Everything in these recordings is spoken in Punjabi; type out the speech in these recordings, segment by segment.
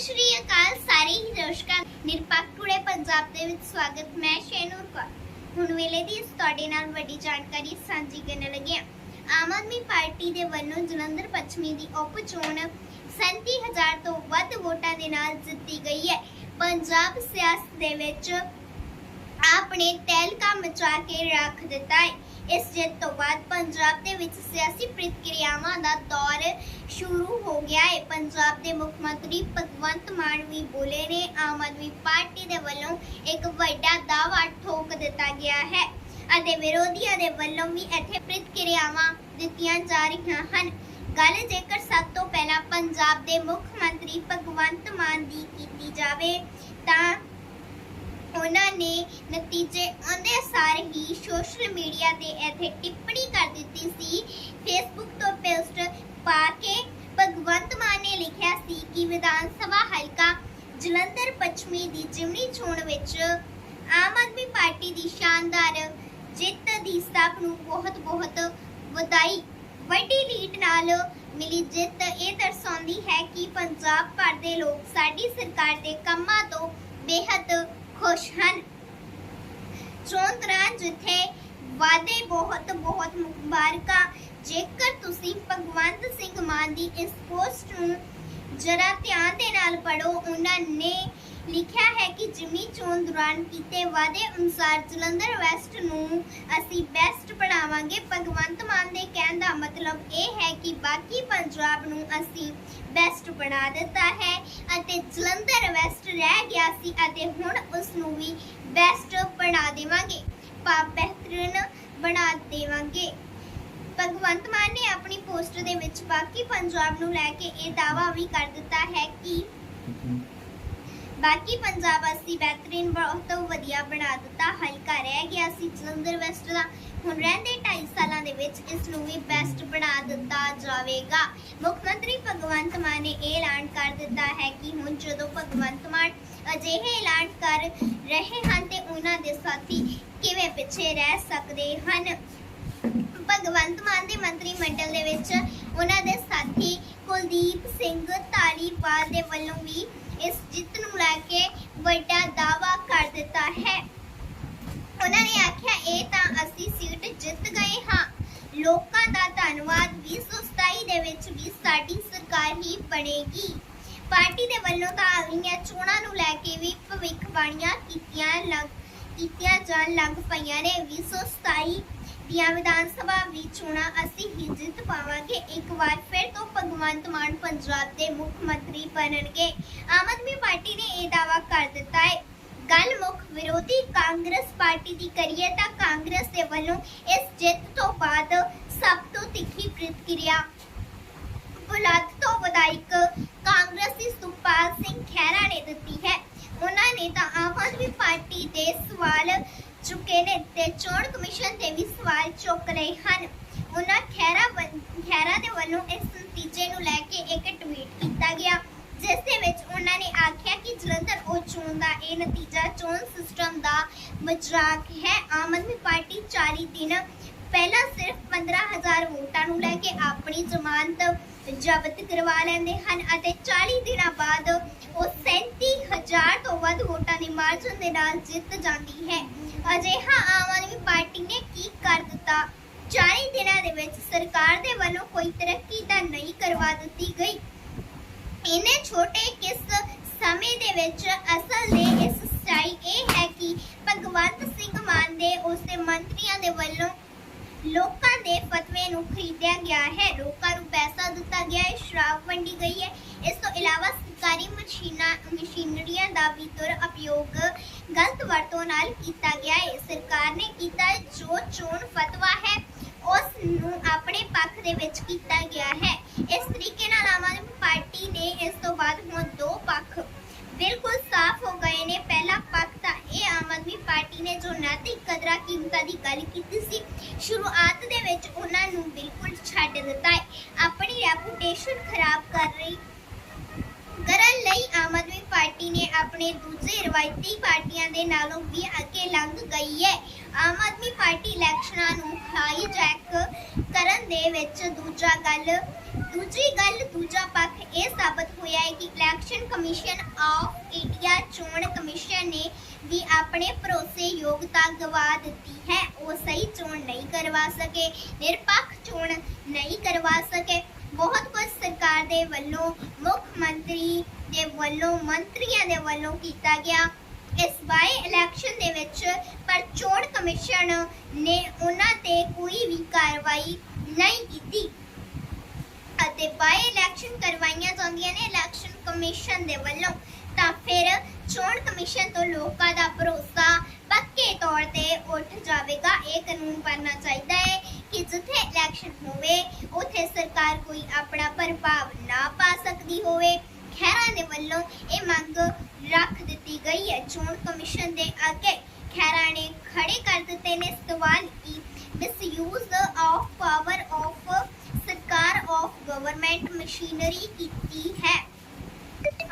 ਸ਼੍ਰੀ ਅਕਾਲ, ਸਾਰੇ ਹੀ ਦਰਸ਼ਕਾਂ ਨਿਰਪੱਖ ਟੁਡੇ ਪੰਜਾਬ ਦੇ ਵਿੱਚ ਸਵਾਗਤ, ਮੈਂ ਸ਼ੈਨੂਰ ਕੌਰ। ਹੁਣ ਵੇਲੇ ਦੀ ਤੁਹਾਡੇ ਨਾਲ ਵੱਡੀ ਜਾਣਕਾਰੀ ਸਾਂਝੀ ਕਰਨ ਲੱਗੇ ਹਾਂ। ਆਮ ਆਦਮੀ ਪਾਰਟੀ ਦੇ ਵੱਲੋਂ ਜਲੰਧਰ ਪੱਛਮੀ ਦੀ ਉਪ ਚੋਣ 37000 ਤੋਂ ਵੱਧ ਵੋਟਾਂ ਦੇ ਨਾਲ ਜਿੱਤੀ ਗਈ ਹੈ। ਪੰਜਾਬ ਸਿਆਸਤ ਦੇ ਵਿੱਚ ਆਪਣੇ ਤਹਿਲਕਾ ਮਚਾ ਕੇ ਰੱਖ ਦਿੱਤਾ ਹੈ। ਇਸ ਜਿੱਤ ਤੋਂ ਬਾਅਦ ਪੰਜਾਬ ਦੇ ਵਿੱਚ ਸਿਆਸੀ ਪ੍ਰਕਿਰਿਆਵਾਂ ਦਾ ਦੌਰ ਸ਼ੁਰੂ ਹੋ ਗਿਆ ਹੈ। ਪੰਜਾਬ ਦੇ ਮੁੱਖ ਮੰਤਰੀ ਭਗਵੰਤ ਮਾਨ ਵੀ ਬੋਲੇ ਨੇ। ਆਮ ਆਦਮੀ ਪਾਰਟੀ ਦੇ ਵੱਲੋਂ ਇੱਕ ਵੱਡਾ ਦਾਅਵਾ ਠੋਕ ਦਿੱਤਾ ਗਿਆ ਹੈ ਅਤੇ ਵਿਰੋਧੀਆਂ ਦੇ ਵੱਲੋਂ ਵੀ ਇੱਥੇ ਪ੍ਰਤੀਕਿਰਿਆਵਾਂ ਦਿੱਤੀਆਂ ਜਾ ਰਹੀਆਂ ਹਨ। ਗੱਲ ਜੇਕਰ ਸਭ ਤੋਂ ਪਹਿਲਾਂ ਪੰਜਾਬ ਦੇ ਮੁੱਖ ਮੰਤਰੀ ਭਗਵੰਤ ਮਾਨ ਦੀ ਕੀਤੀ ਜਾਵੇ ਤਾਂ ਉਹਨਾਂ ਨੇ ਨਤੀਜੇ ਆਉਂਦੇ ਸਾਰ ਹੀ ਸੋਸ਼ਲ ਮੀਡੀਆ ਤੇ ਇੱਥੇ ਟਿੱਪਣੀ ਕਰ ਦਿੱਤੀ ਸੀ। ਫੇਸਬੁੱਕ ਤੋਂ ਪੋਸਟ ਪਾ ਕੇ ਭਗਵੰਤ ਮਾਨ ਨੇ ਲਿਖਿਆ ਸੀ ਕਿ ਵਿਧਾਨ ਸਭਾ ਹਲਕਾ ਜਲੰਧਰ ਪੱਛਮੀ ਦੀ ਜਿਮਨੀ ਚੋਣ ਵਿੱਚ ਆਮ ਆਦਮੀ ਪਾਰਟੀ ਦੀ ਸ਼ਾਨਦਾਰ ਜਿੱਤ ਦੀ ਸਭ ਨੂੰ ਬਹੁਤ-ਬਹੁਤ ਵਧਾਈ। ਵੱਡੀ ਲੀਡ ਨਾਲ ਮਿਲੀ ਜਿੱਤ ਇਹ ਦਰਸਾਉਂਦੀ ਹੈ ਕਿ ਪੰਜਾਬ ਭਰ ਦੇ ਲੋਕ ਸਾਡੀ ਸਰਕਾਰ ਦੇ ਕੰਮਾਂ ਤੋਂ ਬੇਹੱਦ ਖੁਸ਼ ਹਨ। ਚੋਣ ਦੌਰਾਨ ਜਿੱਥੇ ਵਾਅਦੇ ਬਹੁਤ ਬਹੁਤ ਮੁਬਾਰਕਾਂ। ਜੇਕਰ ਤੁਸੀਂ ਭਗਵੰਤ ਸਿੰਘ ਮਾਨ ਦੀ ਇਸ ਪੋਸਟ ਨੂੰ ਜਰਾ ਧਿਆਨ ਦੇ ਨਾਲ ਪੜੋ ਉਹਨਾਂ ਨੇ ਲਿਖਿਆ ਹੈ ਕਿ ਜਿਮਨੀ ਚੋਣ ਦੌਰਾਨ ਕੀਤੇ ਵਾਅਦੇ ਅਨੁਸਾਰ ਜਲੰਧਰ ਵੈਸਟ ਨੂੰ ਅਸੀਂ ਬੈਸਟ ਬਣਾਵਾਂਗੇ। ਭਗਵੰਤ ਮਾਨ ਦੇ ਕਹਿਣ ਦਾ ਮਤਲਬ ਇਹ ਹੈ ਕਿ ਬਾਕੀ ਪੰਜਾਬ ਨੂੰ ਅਸੀਂ ਬੈਸਟ ਬਣਾ ਦਿੱਤਾ ਹੈ ਅਤੇ ਜਲੰਧਰ ਵੈਸਟ ਰਹਿ ਗਿਆ ਸੀ ਅਤੇ ਹੁਣ ਉਸ ਨੂੰ ਵੀ ਬੈਸਟ ਬਣਾ ਦੇਵਾਂਗੇ। ਪਾ ਬਿਹਤਰੀਨ ਬਣਾ ਦੇਵਾਂਗੇ। ਭਗਵੰਤ ਮਾਨ ਨੇ ਆਪਣੀ ਪੋਸਟ ਦੇ ਵਿੱਚ ਬਾਕੀ ਪੰਜਾਬ ਨੂੰ ਲੈ ਕੇ ਇਹ ਦਾਅਵਾ ਵੀ ਕਰ ਦਿੱਤਾ ਹੈ ਕਿ ਬਾਕੀ ਪੰਜਾਬ ਅਸੀਂ ਬਿਹਤਰੀਨ ਬਹੁਤ ਵਧੀਆ ਬਣਾ ਦਿੱਤਾ, ਹਲਕਾ ਰਹਿ ਗਿਆ ਸੀ ਜਲੰਧਰ ਵੈਸਟ ਦਾ। ਹੁਣ ਰਹਿੰਦੇ 2.5 ਸਾਲਾਂ ਦੇ ਵਿੱਚ ਇਸ ਨੂੰ ਵੀ ਬੈਸਟ ਬਣਾ ਦਿੱਤਾ ਜਾਵੇਗਾ। ਮੁੱਖ ਮੰਤਰੀ ਭਗਵੰਤ ਮਾਨ ਨੇ ਇਹ ਐਲਾਨ ਕਰ ਦਿੱਤਾ ਹੈ ਕਿ ਹੁਣ ਜਦੋਂ ਭਗਵੰਤ ਮਾਨ ਅਜਿਹੇ ਐਲਾਨ ਕਰ ਰਹੇ ਹਨ ਤੇ ਉਹਨਾਂ ਦੇ ਸਾਥੀ ਕਿਵੇਂ ਪਿੱਛੇ ਰਹਿ ਸਕਦੇ ਹਨ? ਭਗਵੰਤ ਮਾਨ ਦੇ ਮੰਤਰੀ ਮੰਡਲ ਦੇ ਵਿੱਚ ਉਹਨਾਂ ਦੇ ਸਾਥੀ ਕੁਲਦੀਪ ਸਿੰਘ ਧਾਲੀਵਾਲ ਦੇ ਵੱਲੋਂ ਵੀ ਇਸ ਜਿੱਤ ਨੂੰ ਲੈ ਕੇ ਵੱਡਾ ਦਾਅਵਾ ਕਰ ਦਿੱਤਾ ਹੈ ਉਹਨਾਂ ਨੇ ਆਖਿਆ ਇਹ ਤਾਂ ਅਸੀਂ ਸੀਟ ਜਿੱਤ ਗਏ ਹਾਂ ਲੋਕਾਂ ਦਾ ਧੰਨਵਾਦ 2027 ਦੇ ਵਿੱਚ ਵੀ ਸਾਡੀ ਸਰਕਾਰ ਹੀ ਬਣੇਗੀ ਪਾਰਟੀ ਦੇ ਵੱਲੋਂ ਤਾਂ ਆਉਣੀਆਂ ਚੋਣਾਂ ਨੂੰ ਲੈ ਕੇ ਵੀ ਭਵਿੱਖਬਾਣੀਆਂ ਕੀਤੀਆਂ ਲੱਗ, ਕੀਤੀਆਂ ਜਾਣ ਲੱਗ ਪਈਆਂ ਨੇ। 2027 ਦੀਆਂ ਵਿਧਾਨ ਸਭਾ ਵੀ ਚੋਣਾਂ ਅਸੀਂ ਹੀ ਜਿੱਤ ਪਾਵਾਂਗੇ। ਇੱਕ ਵਾਰ ਫਿਰ ਤੋਂ ਭਗਵੰਤ ਮਾਨ ਪੰਜਾਬ ਦੇ ਮੁੱਖ ਮੰਤਰੀ ਬਣਨਗੇ। ਆਮ ਆਦਮੀ ਪਾਰਟੀ ਨੇ ਇਹ ਦਾਅਵਾ ਕਰ ਦਿੱਤਾ ਹੈ। ਗੱਲ ਮੁੱਖ ਵਿਰੋਧੀ ਕਾਂਗਰਸ ਪਾਰਟੀ ਦੀ ਕਰੀਏ ਤਾਂ ਕਾਂਗਰਸ ਦੇ ਵੱਲੋਂ ਇਸ ਜਿੱਤ ਤੋਂ ਬਾਅਦ ਸਭ ਤੋਂ ਤਿੱਖੀ ਪ੍ਰਤੀਕਿਰਿਆ। ਬੁਲੰਦ ਤੋਂ ਵਿਧਾਇਕ ਕਾਂਗਰਸੀ ਸੁਖਪਾਲ ਸਿੰਘ ਖਹਿਰਾ ਨੇ ਦਿੱਤੀ ਹੈ। ਉਹਨਾਂ ਨੇ ਤਾਂ ਆਮ ਆਦਮੀ ਪਾਰਟੀ ਦੇ ਸਵਾਲ ਚੁੱਕੇ ਨੇ ਤੇ ਚੋਣ ਕਮਿਸ਼ਨ ਤੇ ਵੀ ਸਵਾਲ ਚੁੱਕ ਰਹੇ ਹਨ। ਉਹਨਾਂ ਖਹਿਰਾ ਵੱਲ- ਦੇ ਵੱਲੋਂ ਇਸ ਨਤੀਜੇ ਨੂੰ ਲੈ ਕੇ ਇੱਕ ਟਵੀਟ ਕੀਤਾ ਗਿਆ, ਜਿਸ ਦੇ ਵਿੱਚ ਉਹਨਾਂ ਨੇ ਆਖਿਆ ਕਿ ਜਲੰਧਰ ਉਹ ਚੋਣ ਦਾ, ਇਹ ਨਤੀਜਾ ਚੋਣ ਸਿਸਟਮ ਦਾ ਮਜ਼ਾਕ ਹੈ। ਆਮ ਆਦਮੀ ਪਾਰਟੀ 40 ਦਿਨ ਪਹਿਲਾਂ ਸਿਰਫ 15000 ਵੋਟਾਂ ਨੂੰ ਲੈ ਕੇ ਆਪਣੀ ਜ਼ਮਾਨਤ ਜ਼ਬਤ ਕਰਵਾ ਲੈਂਦੇ ਹਨ ਅਤੇ 40 ਦਿਨਾਂ ਬਾਅਦ ਉਹ 37000 ਤੋਂ ਵੱਧ ਵੋਟਾਂ ਦੀ ਮਾਰਜਨ ਦੇ ਨਾਲ ਜਿੱਤ ਜਾਂਦੀ ਹੈ। ਅਜਿਹਾ ਆਮ ਆਦਮੀ ਪਾਰਟੀ ਨੇ ਕੀ ਕਰ ਦਿੱਤਾ? 40 ਦਿਨਾਂ ਦੇ ਵਿੱਚ ਸਰਕਾਰ ਦੇ ਵੱਲੋਂ ਕੋਈ ਤਰੱਕੀ ਤਾਂ ਨਹੀਂ ਕਰਵਾ ਦਿੱਤੀ ਗਈ। ਇਹਨੇ ਛੋਟੇ ਕਿਸ ਸਮੇਂ ਦੇ ਵਿੱਚ ਅਸਲ ਦੇ ਇਸ ਸੱਚਾਈ ਇਹ ਹੈ ਕਿ ਭਗਵੰਤ ਸਿੰਘ ਮਾਨ ਦੇ ਉਸ ਦੇ ਮੰਤਰੀਆਂ ਦੇ ਵੱਲੋਂ ਲੋਕਾਂ ਦੇ ਫਤਵੇ ਨੂੰ ਖਰੀਦਿਆ ਗਿਆ ਹੈ। ਲੋਕਾਂ ਨੂੰ ਪੈਸਾ ਦਿੱਤਾ ਗਿਆ ਹੈ ਸ਼ਰਾਬ ਵੰਡੀ ਗਈ ਹੈ ਇਸ ਤੋਂ ਇਲਾਵਾ ਸਰਕਾਰੀ ਮਸ਼ੀਨਾਂ ਮਸ਼ੀਨਰੀਆਂ ਦਾ ਵੀ ਦੁਰ ਉਪਯੋਗ ਗਲਤ ਵਰਤੋਂ ਨਾਲ ਕੀਤਾ ਗਿਆ ਹੈ ਸਰਕਾਰ ਨੇ ਕੀਤਾ ਹੈ ਜੋ ਚੋਣ ਫਤਵਾ ਹੈ ਉਸ ਨੂੰ ਆਪਣੇ ਪੱਖ ਦੇ ਵਿੱਚ ਕੀਤਾ ਗਿਆ ਹੈ ਇਸ ਤਰੀਕੇ ਨਾਲ ਆਮ ਆਦਮੀ ਪਾਰਟੀ ਨੇ ਇਸ ਤੋਂ ਬਾਅਦ ਹੁਣ ਦੋ ਪੱਖ ਬਿਲਕੁਲ ਸਾਫ਼ ਹੋ ਗਏ ਨੇ ਪਹਿਲਾ ਪੱਖ ਤਾਂ ਇਹ ਆਮ ਆਦਮੀ ਪਾਰਟੀ ਨੇ ਜੋ ਨੈਤਿਕ ਕਦਰਾਂ ਕੀਮਤਾਂ ਦੀ ਗੱਲ ਕੀਤੀ ਸੀ ਸ਼ੁਰੂਆਤ ਦੇ ਵਿੱਚ ਉਹਨਾਂ ਨੂੰ ਬਿਲਕੁਲ ਛੱਡ ਦਿੱਤਾ ਹੈ ਆਪਣੀ ਰੈਪੂਟੇਸ਼ਨ ਖਰਾਬ ਕਰ ਰਹੀ ਕਰਨ ਲਈ ਆਮ ਆਦਮੀ ਪਾਰਟੀ ਨੇ ਆਪਣੇ ਦੂਜੇ ਰਵਾਇਤੀ ਪਾਰਟੀਆਂ ਦੇ ਨਾਲੋਂ ਵੀ ਅੱਗੇ ਲੰਘ ਗਈ ਹੈ। ਆਮ ਆਦਮੀ ਪਾਰਟੀ ਇਲੈਕਸ਼ਨਾਂ ਨੂੰ ਹਾਈਜੈਕ ਕਰਨ ਦੇ ਵਿੱਚ ਦੂਜਾ ਗੱਲ, ਦੂਜੀ ਗੱਲ, ਦੂਜਾ ਪੱਖ ਇਹ ਸਾਬਤ ਹੋਇਆ ਹੈ ਕਿ ਇਲੈਕਸ਼ਨ ਕਮਿਸ਼ਨ ਆਫ ਇੰਡੀਆ ਚੋਣ ਕਮਿਸ਼ਨ ਨੇ ਵੀ ਆਪਣੇ ਭਰੋਸੇਯੋਗਤਾ ਗਵਾ ਦਿੱਤੀ ਹੈ। ਉਹ ਸਹੀ ਚੋਣ ਨਹੀਂ ਕਰਵਾ ਸਕੇ, ਨਿਰਪੱਖ ਚੋਣ ਨਹੀਂ ਕਰਵਾ ਸਕੇ। ਬਹੁਤ ਕੁਝ ਸਰਕਾਰ ਦੇ ਵੱਲੋਂ, ਮੁੱਖ ਮੰਤਰੀ ਦੇ ਵੱਲੋਂ, ਮੰਤਰੀਆਂ ਦੇ ਵੱਲੋਂ ਕੀਤਾ ਗਿਆ। ਇਸ ਬਾਈ ਇਲੈਕਸ਼ਨ ਦੇ ਵਿੱਚ ਪਰ ਚੋਣ ਕਮਿਸ਼ਨ ਨੇ ਉਹਨਾਂ ਤੇ ਕੋਈ ਵੀ ਕਾਰਵਾਈ ਨਹੀਂ ਕੀਤੀ। ਅਤੇ ਬਾਈ ਇਲੈਕਸ਼ਨ ਕਰਵਾਈਆਂ ਜਾਂਦੀਆਂ ਨੇ ਇਲੈਕਸ਼ਨ ਕਮਿਸ਼ਨ ਦੇ ਵੱਲੋਂ। ਤਾਂ ਫਿਰ ਚੋਣ ਕਮਿਸ਼ਨ ਤੋਂ ਲੋਕਾਂ ਦਾ ਭਰੋਸਾ ਪੱਕੇ ਤੌਰ ਤੇ ਉੱਠ ਜਾਵੇਗਾ। ਇਹ ਕਾਨੂੰਨ ਬਣਨਾ ਚਾਹੀਦਾ ਹੈ। ਜਿੱਥੇ ਇਲੈਕਸ਼ਨ ਹੋਵੇ, ਉੱਥੇ ਸਰਕਾਰ ਕੋਈ ਆਪਣਾ ਪ੍ਰਭਾਵ ਨਾ ਪਾ ਸਕਦੀ ਹੋਵੇ। ਖਹਿਰਾ ਦੇ ਵੱਲੋਂ ਇਹ ਮੰਗ ਰੱਖ ਦਿੱਤੀ ਗਈ ਹੈ। ਚੋਣ ਕਮਿਸ਼ਨ ਦੇ ਅੱਗੇ ਖਹਿਰਾ ਨੇ ਖੜੇ ਕਰ ਦਿੱਤੇ ਨੇ ਸਵਾਲ ਕਿ ਮਿਸਯੂਜ਼ ਆਫ ਪਾਵਰ ਆਫ ਸਰਕਾਰ ਆਫ ਗਵਰਨਮੈਂਟ ਮਸ਼ੀਨਰੀ ਕੀਤੀ ਹੈ।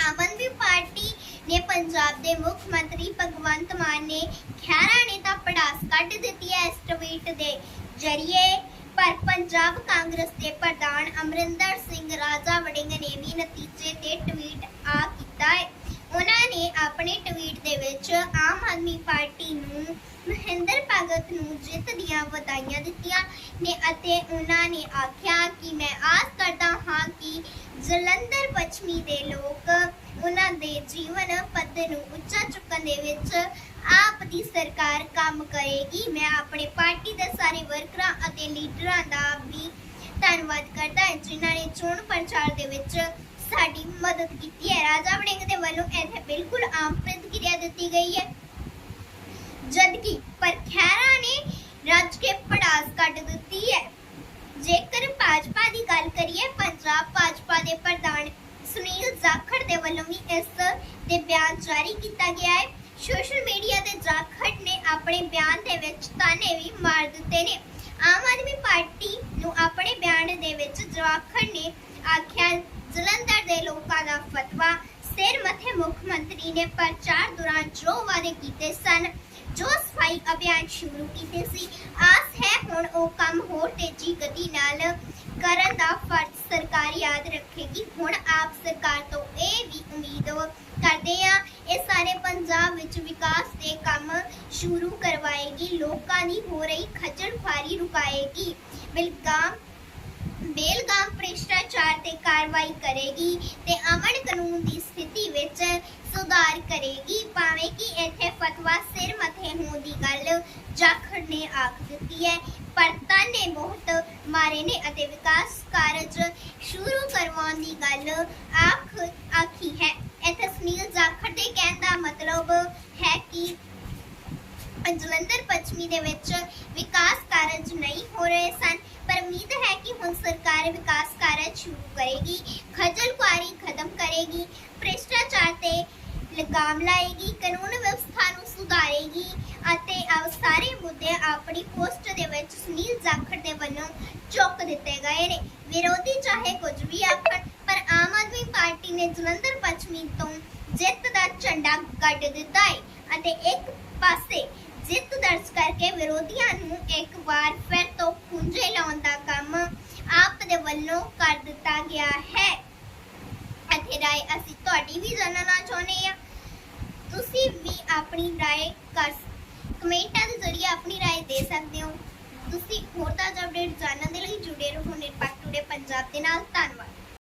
ਆਮ ਆਦਮੀ ਪਾਰਟੀ ਨੇ ਪੰਜਾਬ ਦੇ ਮੁੱਖ ਮੰਤਰੀ ਭਗਵੰਤ ਮਾਨ ਨੇ ਖਹਿਰਾ ਨੇ ਤਾਂ ਪੜਾਸ ਕੱਢ ਦਿੱਤੀ ਹੈ ਇਸ ਟਵੀਟ ਦੇ ਜ਼ਰੀਏ। ਪਰ ਪੰਜਾਬ ਕਾਂਗਰਸ ਦੇ ਪ੍ਰਧਾਨ ਅਮਰਿੰਦਰ ਸਿੰਘ ਰਾਜਾ ਵੜਿੰਗ ਨੇ ਵੀ ਨਤੀਜੇ ਤੇ ਟਵੀਟ ਆ ਕੀਤਾ ਹੈ। ਉਹਨਾਂ ਨੇ ਆਪਣੇ ਟਵੀਟ ਦੇ ਵਿੱਚ ਆਮ ਆਦਮੀ ਪਾਰਟੀ ਨੂੰ ਮਹਿੰਦਰ ਭਗਤ ਨੂੰ ਜਿੱਤ ਦੀਆਂ ਵਧਾਈਆਂ ਦਿੱਤੀਆਂ ਨੇ ਅਤੇ ਉਹਨਾਂ ਨੇ ਆਖਿਆ ਕਿ ਮੈਂ ਆਸ ਕਰਦਾ ਹਾਂ ਕਿ ਜਲੰਧਰ ਪੱਛਮੀ ਦੇ ਲੋਕ ਉਹਨਾਂ ਦੇ ਜੀਵਨ ਪੱਧਰ ਨੂੰ ਉੱਚਾ ਚੁੱਕਣ ਦੇ ਵਿੱਚ ਦੀ ਸਰਕਾਰ ਕੰਮ ਕਰੇਗੀ। ਮੈਂ ਆਪਣੇ ਪਾਰਟੀ ਦੇ ਸਾਰੇ ਵਰਕਰਾਂ ਅਤੇ ਲੀਡਰਾਂ ਦਾ ਵੀ ਧੰਨਵਾਦ ਕਰਦਾ ਹਾਂ, ਜਿਨ੍ਹਾਂ ਨੇ ਚੋਣ ਪ੍ਰਚਾਰ ਦੇ ਵਿੱਚ ਸਾਡੀ ਮਦਦ ਕੀਤੀ ਹੈ। ਰਾਜਾ ਵੜਿੰਗ ਦੇ ਵੱਲੋਂ ਇੱਥੇ ਬਿਲਕੁਲ ਆਮ ਪ੍ਰਤੀਕਿਰਿਆ ਦਿੱਤੀ ਗਈ ਹੈ। ਜਦਕਿ ਪਰ ਨੇ ਰੱਜ ਕੇ ਪੜਾਸ ਕੱਢ ਦਿੱਤੀ ਹੈ। ਜੇਕਰ ਭਾਜਪਾ ਦੀ ਗੱਲ ਕਰੀਏ, ਪੰਜਾਬ ਭਾਜਪਾ ਦੇ ਪ੍ਰਧਾਨ ਸੁਨੀਲ ਜਾਖੜ ਦੇ ਵੱਲੋਂ ਵੀ ਇਸ ਦੇ ਬਿਆਨ ਜਾਰੀ ਕੀਤਾ ਗਿਆ ਹੈ। ਸੋਸ਼ਲ ਮੀਡੀਆ ਤੇ ਜਾਖੜ ਨੇ ਆਪਣੇ ਬਿਆਨ ਦੇ ਵਿੱਚ ਤਾਨੇ ਵੀ ਮਾਰ ਦਿੱਤੇ ਨੇ। ਆਮ ਆਦਮੀ ਪਾਰਟੀ ਨੂੰ ਆਪਣੇ ਬਿਆਨ ਦੇ ਵਿੱਚ ਜਾਖੜ ਨੇ ਆਖਿਆ, ਜਲੰਧਰ ਦੇ ਲੋਕਾਂ ਦਾ ਫਤਵਾ, ਸਿਰ ਮੱਥੇ ਮੁੱਖ ਮੰਤਰੀ ਨੇ ਪ੍ਰਚਾਰ ਦੌਰਾਨ ਜੋ ਵਾਅਦੇ ਕੀਤੇ ਸਨ, ਜੋ ਸਫ਼ਾਈ ਅਭਿਆਨ ਸ਼ੁਰੂ ਕੀਤੇ ਸੀ, ਆਸ ਹੈ ਹੁਣ ਉਹ ਕੰਮ ਹੋਰ ਤੇਜ਼ੀ ਗਤੀ ਨਾਲ ਕਰਨ ਦਾ ਫਰਜ਼ ਸਰਕਾਰ ਯਾਦ ਰੱਖੇਗੀ। ਹੁਣ ਆਪ ਸਰਕਾਰ ਤੋਂ ਇਹ ਵੀ ਉਮੀਦ ਕਰਦੇ ਆ ਇਹ ਸਾਰੇ ਪੰਜਾਬ ਵਿੱਚ ਵਿਕਾਸ ਦੇ ਕੰਮ ਸ਼ੁਰੂ ਕਰਵਾਏਗੀ। ਲੋਕਾਂ ਦੀ ਹੋ ਰਹੀ ਖੱਜਲ ਖੁਆਰੀ ਰੁਕਾਏਗੀ। ਬਿਲਗਾਮ ਬੇਲਗਾਮ ਭ੍ਰਿਸ਼ਟਾਚਾਰ ਤੇ ਕਾਰਵਾਈ ਕਰੇਗੀ ਤੇ ਅਮਨ ਕਾਨੂੰਨ ਦੀ ਸਥਿਤੀ ਵਿੱਚ ਸੁਧਾਰ ਕਰੇਗੀ, ਭਾਵੇਂ ਕਿ ਇੱਥੇ ਫਤਵਾ ਸਿਰ ਮੱਥੇ ਹੋਣ ਦੀ ਗੱਲ ਜਾਖੜ ਨੇ ਆਖ ਦਿੱਤੀ ਹੈ, ਪਰ ਤਾਨੇ ਬਹੁਤ ਮਾਰੇ ਨੇ ਅਤੇ ਵਿਕਾਸ ਕਾਰਜ ਸ਼ੁਰੂ ਕਰਵਾਉਣ ਦੀ ਗੱਲ ਆਖ, ਆਖੀ ਹੈ। ਇੱਥੇ ਸੁਨੀਲ ਜਾਖੜ ਦੇ ਕਹਿਣ ਦਾ ਮਤਲਬ ਹੈ ਕਿ ਜਲੰਧਰ ਪੱਛਮੀ ਦੇ ਵਿੱਚ ਵਿਕਾਸ ਕਾਰਜ ਨਹੀਂ ਹੋ ਰਹੇ ਸਨ, ਪਰ ਉਮੀਦ ਹੈ ਕਿ ਹੁਣ ਸਰਕਾਰ ਵਿਕਾਸ ਕਾਰਜ ਸ਼ੁਰੂ ਕਰੇਗੀ, ਖਜਲ ਖੁਆਰੀ ਖਤਮ ਕਰੇਗੀ। ਭ੍ਰਿਸ਼ਟਾਚਾਰ ਤੇ ਲਗਾਮ ਲਾਏਗੀ, ਕਾਨੂੰਨ ਵਿਵਸਥਾ ਨੂੰ ਸੁਧਾਰੇਗੀ ਅਤੇ ਆਹ ਸਾਰੇ ਮੁੱਦੇ ਆਪਣੀ ਪੋਸਟ ਦੇ ਵਿੱਚ ਸੁਨੀਲ ਜਾਖੜ ਦੇ ਵੱਲੋਂ ਚੁੱਕ ਦਿੱਤੇ ਗਏ ਨੇ। ਵਿਰੋਧੀ ਚਾਹੇ ਕੁਝ ਵੀ ਆਖਣ, ਪਰ ਆਮ ਆਦਮੀ ਪਾਰਟੀ ਨੇ ਜਲੰਧਰ ਪੱਛਮੀ ਤੋਂ ਜਿੱਤ ਦਾ ਝੰਡਾ ਗੱਡ ਦਿੱਤਾ ਹੈ ਅਤੇ ਇੱਕ ਪਾਸੇ ਜਿੱਤ ਦਰਜ ਕਰਕੇ ਵਿਰੋਧੀਆਂ ਨੂੰ ਇੱਕ ਵਾਰ ਫਿਰ ਤੋਂ ਖੁੰਝੇ ਲਾਉਣ ਦਾ ਕੰਮ ਆਪ ਦੇ ਵੱਲੋਂ ਕਰ ਦਿੱਤਾ ਗਿਆ ਹੈ। ਅਤੇ ਰਾਏ ਅਸੀਂ ਤੁਹਾਡੀ ਵੀ ਜਾਣਨਾ ਚਾਹੁੰਦੇ ਹਾਂ। ਤੁਸੀਂ ਵੀ ਆਪਣੀ ਰਾਏ ਕਰ ਕਮੈਂਟਾਂ ਦੇ ਜ਼ਰੀਏ ਆਪਣੀ ਰਾਏ ਦੇ ਸਕਦੇ ਹੋ। ਤੁਸੀਂ ਹੋਰ ਤਾਜ਼ਾ ਅਪਡੇਟ ਜਾਣਨ ਦੇ ਲਈ ਜੁੜੇ ਰਹੋ, ਨਿਰਪੱਖ ਟੂਡੇ ਪੰਜਾਬ ਦੇ ਨਾਲ। ਧੰਨਵਾਦ।